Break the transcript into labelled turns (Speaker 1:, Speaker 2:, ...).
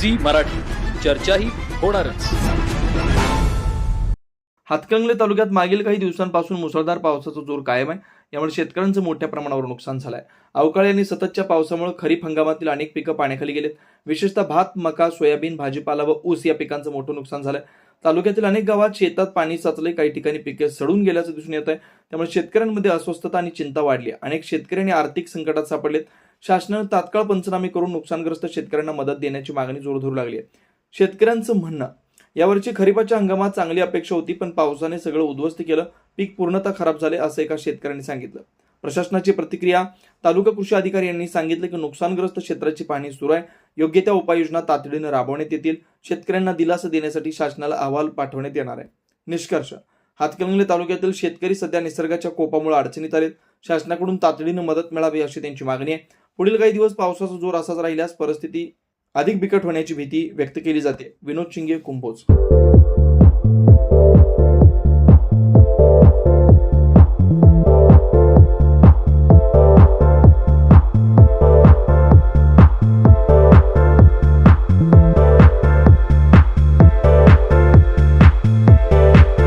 Speaker 1: Zee Marathi. चर्चाही होणारच.
Speaker 2: हातकंगले तालुक्यात मागील काही दिवसांपासून मुसळधार पावसाचा जोर कायम आहे. यामुळे शेतकऱ्यांचं मोठ्या प्रमाणावर नुकसान झालं आहे अवकाळी आणि सततच्या पावसामुळे खरीप हंगामातील अनेक पिकं पाण्याखाली गेलेत. विशेषतः भात मका सोयाबीन भाजीपाला व ऊस या पिकांचं मोठं नुकसान झालंय. तालुक्यातील अनेक गावात शेतात पाणी साचले काही ठिकाणी पिके सडून गेल्याचं दिसून येत आहे त्यामुळे शेतकऱ्यांमध्ये अस्वस्थता आणि चिंता वाढली आहे. अनेक शेतकऱ्यांनी आर्थिक संकटात सापडलेत. शासनानं तात्काळ पंचनामे करून नुकसानग्रस्त शेतकऱ्यांना मदत देण्याची मागणी जोर धरू लागली आहे. शेतकऱ्यांचं म्हणणं यावरची खरीपाच्या हंगामात चांगली अपेक्षा होती पण पावसाने सगळं उद्ध्वस्त केलं पीक पूर्णतः खराब झाले असं एका शेतकऱ्यांनी सांगितलं. प्रशासनाची प्रतिक्रिया तालुका कृषी अधिकारी यांनी सांगितलं की नुकसानग्रस्त क्षेत्राची पाहणी सुरू आहे. योग्य त्या उपाययोजना तातडीनं राबवण्यात येतील. शेतकऱ्यांना दिलासा देण्यासाठी शासनाला अहवाल पाठवण्यात येणार आहे. निष्कर्ष हातकणंगले तालुक्यातील शेतकरी सध्या निसर्गाच्या कोपामुळे अडचणीत आलेत. शासनाकडून तातडीनं मदत मिळावी अशी त्यांची मागणी आहे. पुढील काही दिवस पावसाचा जोर असाच राहिल्यास परिस्थिती अधिक बिकट होण्याची भीती व्यक्त केली जाते. विनोद शिंगे कुंभोज